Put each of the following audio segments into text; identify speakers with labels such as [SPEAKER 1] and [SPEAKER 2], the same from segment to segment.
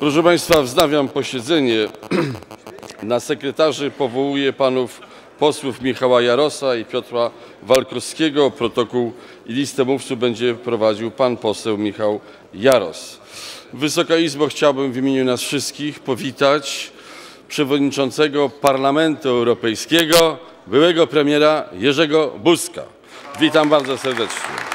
[SPEAKER 1] Proszę Państwa, wznawiam posiedzenie. Na sekretarzy powołuję panów posłów Michała Jarosa i Piotra Walkowskiego. Protokół i listę mówców będzie prowadził pan poseł Michał Jaros. Wysoka Izbo, chciałbym w imieniu nas wszystkich powitać przewodniczącego Parlamentu Europejskiego, byłego premiera Jerzego Buzka. Witam bardzo serdecznie.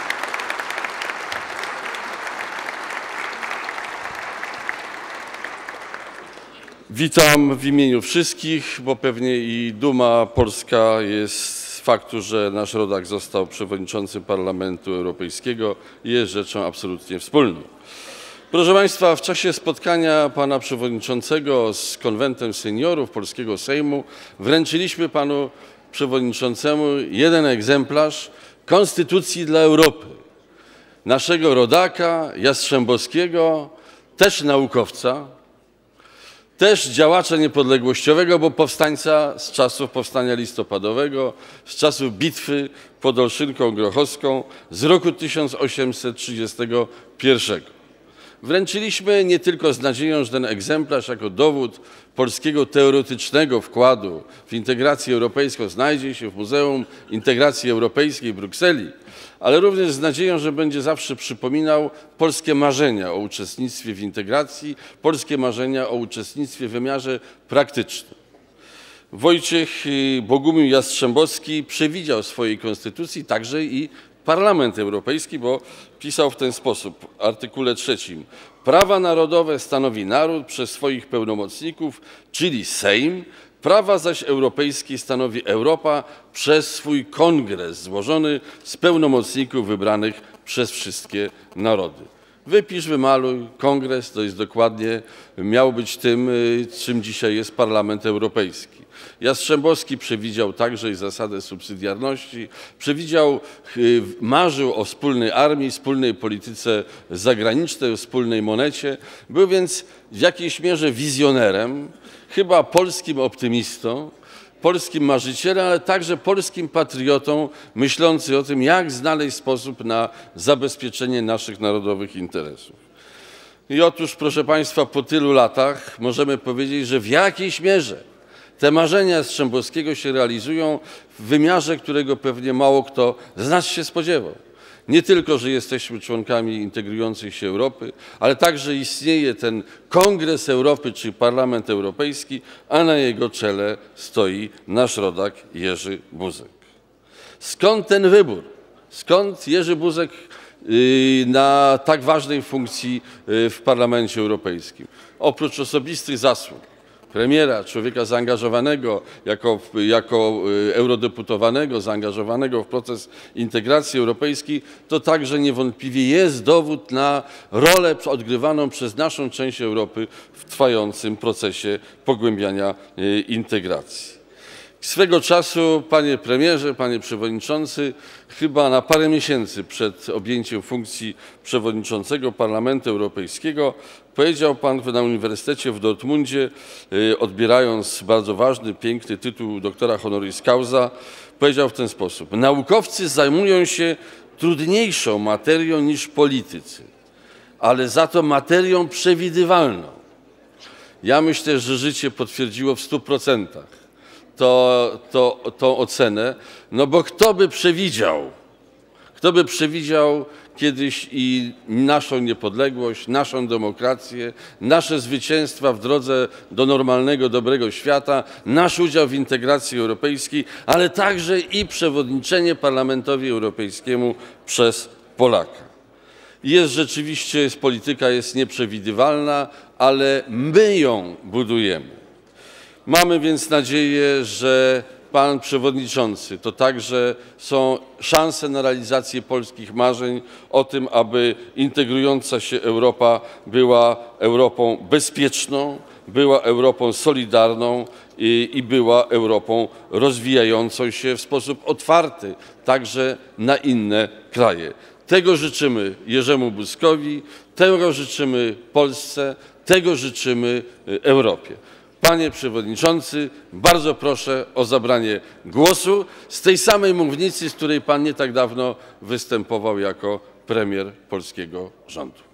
[SPEAKER 1] Witam w imieniu wszystkich, bo pewnie i duma polska jest z faktu, że nasz rodak został przewodniczącym Parlamentu Europejskiego jest rzeczą absolutnie wspólną. Proszę Państwa, w czasie spotkania pana przewodniczącego z konwentem seniorów Polskiego Sejmu wręczyliśmy panu przewodniczącemu jeden egzemplarz Konstytucji dla Europy. Naszego rodaka Jastrzębowskiego, też naukowca, też działacza niepodległościowego, bo powstańca z czasów powstania listopadowego, z czasów bitwy pod Olszynką Grochowską z roku 1831. Wręczyliśmy nie tylko z nadzieją, że ten egzemplarz jako dowód polskiego teoretycznego wkładu w integrację europejską znajdzie się w Muzeum Integracji Europejskiej w Brukseli, ale również z nadzieją, że będzie zawsze przypominał polskie marzenia o uczestnictwie w integracji, polskie marzenia o uczestnictwie w wymiarze praktycznym. Wojciech Bogumił Jastrzębowski przewidział w swojej konstytucji także i Parlament Europejski, bo pisał w ten sposób w artykule trzecim. Prawa narodowe stanowi naród przez swoich pełnomocników, czyli Sejm, prawa zaś europejskie stanowi Europa przez swój kongres złożony z pełnomocników wybranych przez wszystkie narody. Wypisz, wymaluj, kongres to jest dokładnie, miał być tym, y, czym dzisiaj jest Parlament Europejski. Jastrzębowski przewidział także i zasadę subsydiarności, przewidział, y, marzył o wspólnej armii, wspólnej polityce zagranicznej, wspólnej monecie. Był więc w jakiejś mierze wizjonerem, chyba polskim optymistą, polskim marzycielem, ale także polskim patriotą myślący o tym, jak znaleźć sposób na zabezpieczenie naszych narodowych interesów. I otóż, proszę Państwa, po tylu latach możemy powiedzieć, że w jakiejś mierze te marzenia Strzembowskiego się realizują w wymiarze, którego pewnie mało kto z nas się spodziewał. Nie tylko, że jesteśmy członkami integrującej się Europy, ale także istnieje ten Kongres Europy, czyli Parlament Europejski, a na jego czele stoi nasz rodak Jerzy Buzek. Skąd ten wybór? Skąd Jerzy Buzek y, na tak ważnej funkcji y, w Parlamencie Europejskim? Oprócz osobistych zasług, premiera, człowieka zaangażowanego jako, jako y, eurodeputowanego, zaangażowanego w proces integracji europejskiej, to także niewątpliwie jest dowód na rolę odgrywaną przez naszą część Europy w trwającym procesie pogłębiania y, integracji. Swego czasu, panie premierze, panie przewodniczący, chyba na parę miesięcy przed objęciem funkcji przewodniczącego Parlamentu Europejskiego, powiedział pan na Uniwersytecie w Dortmundzie, y, odbierając bardzo ważny, piękny tytuł doktora honoris causa, powiedział w ten sposób: Naukowcy zajmują się trudniejszą materią niż politycy, ale za to materią przewidywalną. Ja myślę, że życie potwierdziło w stu procentach to, to, tą ocenę, no bo kto by przewidział, kto by przewidział kiedyś i naszą niepodległość, naszą demokrację, nasze zwycięstwa w drodze do normalnego, dobrego świata, nasz udział w integracji europejskiej, ale także i przewodniczenie Parlamentowi Europejskiemu przez Polaka. Jest rzeczywiście, polityka jest nieprzewidywalna, ale my ją budujemy. Mamy więc nadzieję, że pan przewodniczący to także są szanse na realizację polskich marzeń o tym, aby integrująca się Europa była Europą bezpieczną, była Europą solidarną i, i, była Europą rozwijającą się w sposób otwarty także na inne kraje. Tego życzymy Jerzemu Buzkowi, tego życzymy Polsce, tego życzymy y, Europie. Panie Przewodniczący, bardzo proszę o zabranie głosu z tej samej mównicy, z której Pan nie tak dawno występował jako premier polskiego rządu.